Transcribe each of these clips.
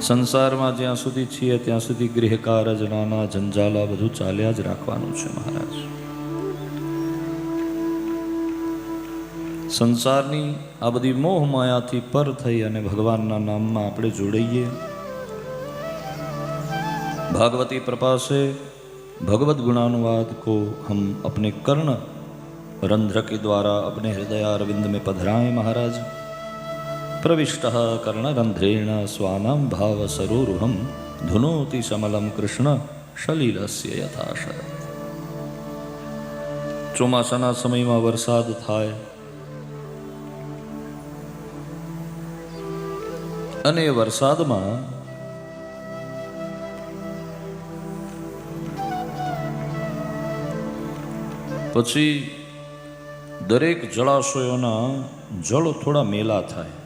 સંસારમાં જ્યાં સુધી છીએ, ત્યાં સુધી ગૃહકાર જ, નાના જંજાલા બધું ચાલ્યા જ રાખવાનું છે મહારાજ. સંસારની આ બધી મોહ માયાથી પર થઈ અને ભગવાનના નામમાં આપણે જોડાઈએ. ભાગવતી પ્રપાસે ભગવદ્ ગુણાનુવાદ કો હમ અપને કર્ણ રંધ્ર કે દ્વારા અપને હૃદય અરવિંદ મેં પધરાએ મહારાજ. પ્રવિષ્ટ કર્ણગંધ્રેણ સ્વાનામ ભાવ સરોરુહમ ધુનોતિ સમલમ કૃષ્ણ શલીલસ્ય યથાશય ચોમાસાના સમયમાં વરસાદ થાય અને વરસાદમાં પછી દરેક જળાશયોના જળ થોડા મેલા થાય.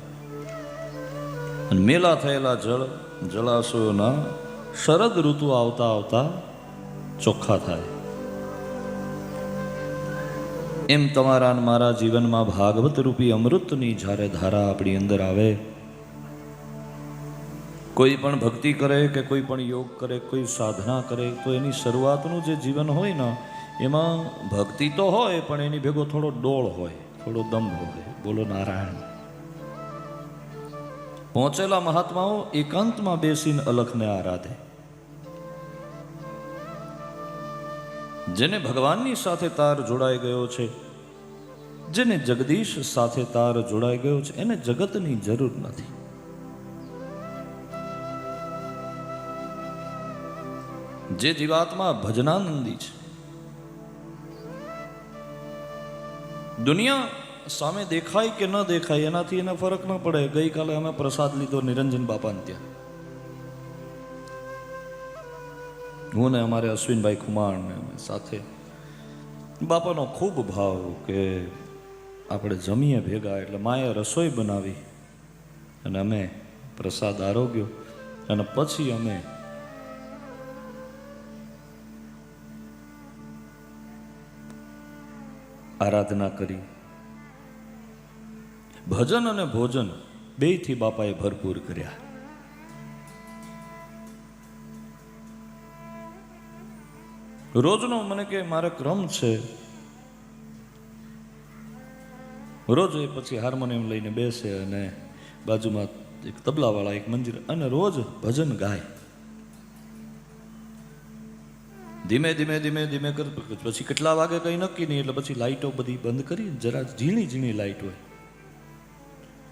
મેલા થયેલા જળ, જળાશયોના શરદ ઋતુ આવતા આવતા ચોખ્ખા થાય. એમ તમારા મારા જીવનમાં ભાગવત રૂપી અમૃતની જ્યારે ધારા આપણી અંદર આવે, કોઈ પણ ભક્તિ કરે કે કોઈ પણ યોગ કરે, કોઈ સાધના કરે, તો એની શરૂઆતનું જે જીવન હોય ને, એમાં ભક્તિ તો હોય, પણ એની ભેગો થોડો ડોળ હોય, થોડો દંભ હોય. બોલો નારાયણ. પહોંચેલા મહાત્માઓ એકાંતમાં બેસીને અલખને આરાધે. જેને ભગવાનની સાથે તાર જોડાઈ ગયો છે, જેને જગદીશ સાથે તાર જોડાઈ ગયો છે, એને જગતની જરૂર નથી. જે જીવાત્મા ભજનાનંદી છે, દુનિયા સામે દેખાય કે ન દેખાય, એનાથી એને ફરક ન પડે. ગઈકાલે અમે પ્રસાદ લીધો નિરંજન બાપાને ત્યાં. હું ને અમારે અશ્વિનભાઈ ખુમાણ સાથે. બાપાનો ખૂબ ભાવ કે આપણે જમીએ ભેગા એટલે માએ રસોઈ બનાવી અને અમે પ્રસાદ આરોગ્યો અને પછી અમે આરાધના કરી. ભજન અને ભોજન બેયથી બાપાએ ભરપૂર કર્યા. રોજનો મને કે મારે ક્રમ છે. રોજ એ પછી હાર્મોનિયમ લઈને બેસે અને બાજુમાં એક તબલાવાળા, એક મંદિર અને રોજ ભજન ગાય. ધીમે ધીમે ધીમે ધીમે કર પછી કેટલા વાગે કંઈ નક્કી નહીં, એટલે પછી લાઇટો બધી બંધ કરી, જરા ઝીણી ઝીણી લાઈટ હોય.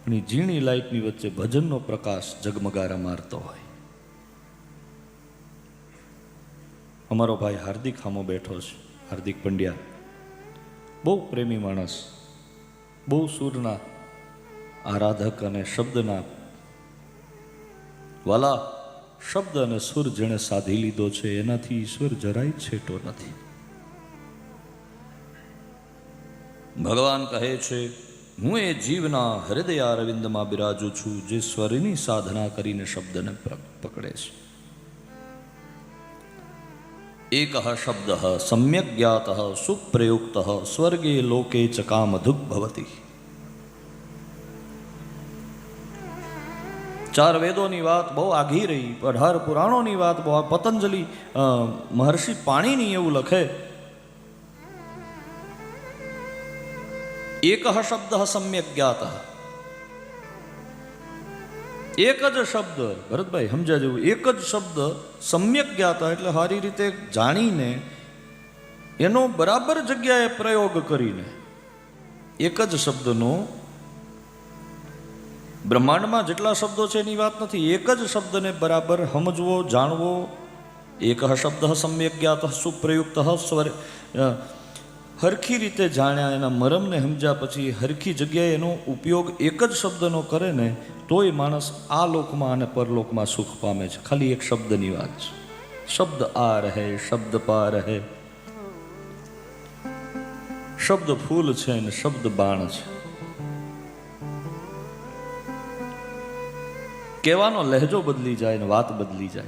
પણ એ ઝીણી લાઇટની વચ્ચે ભજનનો પ્રકાશ ઝગમગારા મારતો હોય. અમારો ભાઈ હાર્દિક હામો બેઠો છે. હાર્દિક પંડ્યા, બહુ પ્રેમી માણસ, બહુ સૂરના આરાધક અને શબ્દના વાલા, શબ્દ અને સુર જેણે સાધી લીધો છે, એનાથી ઈશ્વર જરાય છેટો નથી. ભગવાન કહે છે હું એ જીવના હૃદય અરવિંદમાં બિરાજું છું, જે સ્વરની સાધના કરીને શબ્દને પકડે છે. એક શબ્દ સમ્યક જ્ઞાત, સુપ્રયુક્ત, સ્વર્ગે લોકે ચકામધુક ભવતી. ચાર વેદોની વાત બહુ આઘી રહી, અઢાર પુરાણોની વાત બહુ પતંજલિ મહર્ષિ પાણીની એવું લખે એક શબ્દ સમ્યક જ્ઞાત. એક જ શબ્દ, ભરતભાઈ સમજ્યા જેવું એક જ શબ્દ સમ્યક જ્ઞાતા એટલે સારી રીતે જાણીને એનો બરાબર જગ્યાએ પ્રયોગ કરીને એક જ શબ્દનો બ્રહ્માંડમાં જેટલા શબ્દો છે એની વાત નથી. એક જ શબ્દને બરાબર સમજવો, જાણવો. એક શબ્દ સમ્યક જ્ઞાત સુપ્રયુક્ત સ્વર હરખી રીતે જાણ્યા એના મરમને સમજ્યા પછી હરખી જગ્યાએ એનો ઉપયોગ એક જ શબ્દનો કરે ને, તોય માણસ આ લોકમાં અને પરલોકમાં સુખ પામે છે. ખાલી એક શબ્દની વાત છે. શબ્દ આ રહે, શબ્દ પા રહે. શબ્દ ફૂલ છે ને શબ્દ બાણ છે. કહેવાનો લહેજો બદલી જાય ને વાત બદલી જાય.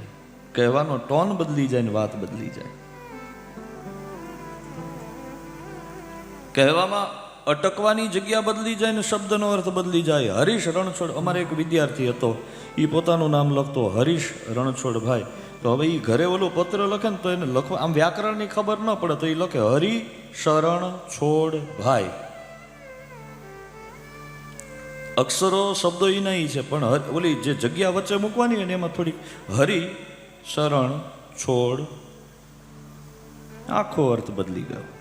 કહેવાનો ટોન બદલી જાય ને વાત બદલી જાય. કહેવામાં અટકવાની જગ્યા બદલી જાય ને શબ્દનો અર્થ બદલી જાય. હરીશ રણછોડ, અમારે એક વિદ્યાર્થી હતો. એ પોતાનું નામ લખતો, હરીશ રણછોડ ભાઈ. તો હવે એ ઘરે ઓલું પત્ર લખે ને તો એને લખવા, આમ વ્યાકરણની ખબર ન પડે તો એ લખે, હરિ શરણ છોડ ભાઈ. અક્ષરો, શબ્દો એ નહીં છે, પણ ઓલી જે જગ્યા વચ્ચે મૂકવાની હોય ને એમાં થોડીક, હરિ શરણ છોડ. આખો અર્થ બદલી ગયો.